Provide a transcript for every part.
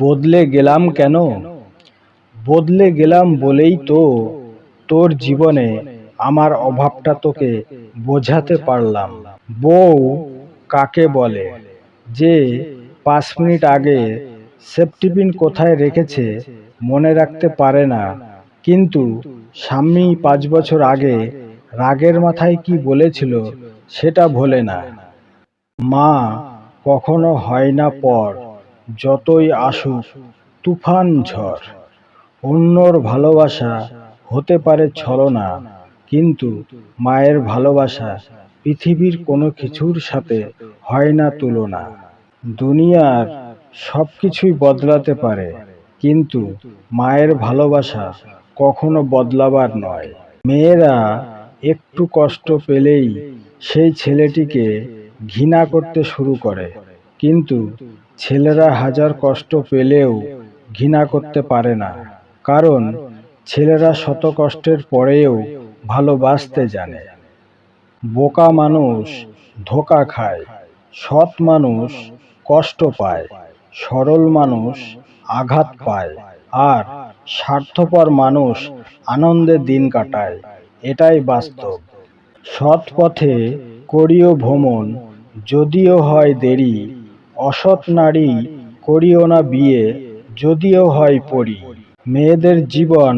বদলে গেলাম কেন? বদলে গেলাম বলেই তো তোর জীবনে আমার অভাবটা তোকে বোঝাতে পারলাম। বউ কাকে বলে? যে পাঁচ মিনিট আগে সেফটিপিন কোথায় রেখেছে মনে রাখতে পারে না। কিন্তু স্বামী পাঁচ বছর আগে রাগের মাথায় কি বলেছিল সেটা ভোলে না। মা কখনো হয় না পর। যতই আসুক, তুফান ঝড়। অন্যর ভালোবাসা হতে পারে ছলনা, কিন্তু মায়ের ভালোবাসা পৃথিবীর কোনো কিছুর সাথে হয় না তুলনা। দুনিয়ার সব কিছুই বদলাতে পারে, কিন্তু মায়ের ভালোবাসা কখনো বদলাবার নয়। মেয়েরা একটু কষ্ট পেলেই সেই ছেলেটিকে ঘৃণা করতে শুরু করে, কিন্তু ছেলেরা হাজার কষ্ট পেলেও ঘৃণা করতে পারে না, কারণ ছেলেরা শত কষ্টের পরেও ভালোবাসতে জানে। বোকা মানুষ ধোকা খায়, সৎ মানুষ কষ্ট পায়, সরল মানুষ আঘাত পায়, আর স্বার্থপর মানুষ আনন্দে দিন কাটায়, এটাই বাস্তব। সৎ পথে করিও ভ্রমণ, যদিও হয় দেরি অসৎ নারী করিও না বিয়ে, যদিও হয় পড়ি মেয়েদের জীবন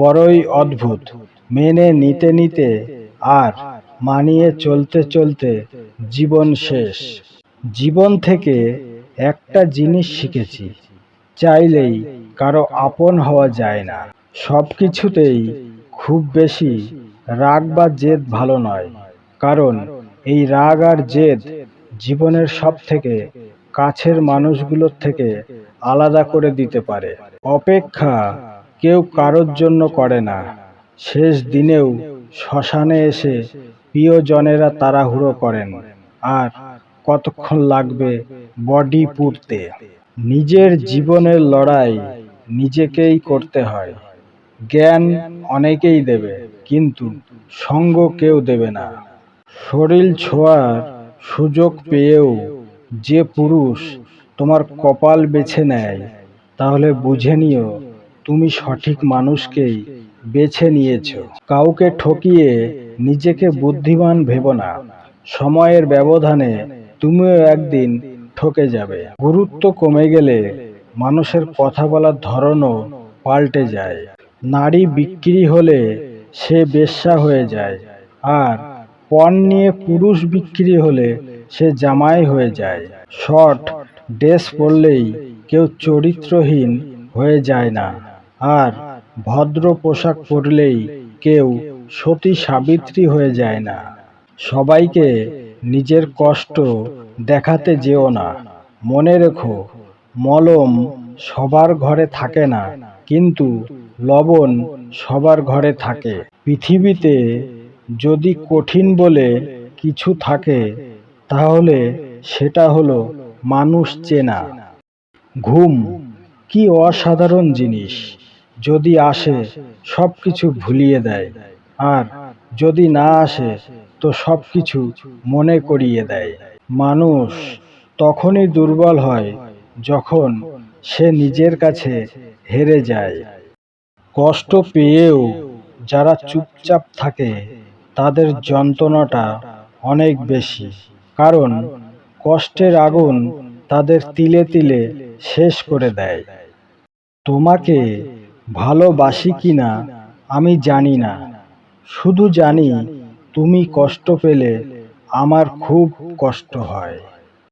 বড়ই অদ্ভুত। মেনে নিতে নিতে আর মানিয়ে চলতে চলতে জীবন শেষ। জীবন থেকে একটা জিনিস শিখেছি, চাইলেই কারও আপন হওয়া যায় না। সব কিছুতেই খুব বেশি রাগ বা জেদ ভালো নয়, কারণ এই রাগ আর জেদ জীবনের সব থেকে কাছের মানুষগুলোর থেকে আলাদা করে দিতে পারে। অপেক্ষা কেউ কারোর জন্য করে না। শেষ দিনেও শ্মশানে এসে প্রিয়জনেরা তাড়াহুড়ো করেন। আর কতক্ষণ লাগবে বডি পুড়তে? নিজের জীবনের লড়াই নিজেকেই করতে হয়। জ্ঞান অনেকেই দেবে, কিন্তু সঙ্গ কেউ দেবে না। শরীর ছোঁয়ার সুযোগ পেয়েও যে পুরুষ তোমার কপাল বেছে নেয়, তাহলে বুঝে নিও তুমি সঠিক মানুষকেই বেছে নিয়েছ। কাউকে ঠকিয়ে নিজেকে বুদ্ধিমান ভেবো না। সময়ের ব্যবধানে তুমিও একদিন ঠকে যাবে। গুরুত্ব কমে গেলে মানুষের কথা বলার ধরনও পাল্টে যায়। নারী বিক্রি হলে সে বেশ্যা হয়ে যায়। আর পণ নিয়ে পুরুষ বিক্রি হলে সে জামাই হয়ে যায়। শর্ট ড্রেস পরলেই কেউ চরিত্রহীন হয়ে যায় না। আর ভদ্র পোশাক পরলেই কেউ সতী সাবিত্রী হয়ে যায় না। সবাইকে নিজের কষ্ট দেখাতে যেও না। মনে রেখো, মলম সবার ঘরে থাকে না, কিন্তু লবণ সবার ঘরে থাকে। পৃথিবীতে যদি কঠিন বলে কিছু থাকে তাহলে সেটা হলো মানুষ চেনা। ঘুম কি অসাধারণ জিনিস। যদি আসে সব কিছু ভুলিয়ে দেয়। আর যদি না আসে তো সব কিছু মনে করিয়ে দেয়। মানুষ তখনই দুর্বল হয় যখন সে নিজের কাছে হেরে যায়। কষ্ট পেয়েও যারা চুপচাপ থাকে তাদের যন্ত্রণাটা অনেক বেশি। কারণ কষ্টের আগুন তাদের তিলে তিলে শেষ করে দেয়। তোমাকে ভালোবাসি কি না আমি জানি না। শুধু জানি তুমি কষ্ট পেলে আমার খুব কষ্ট হয়।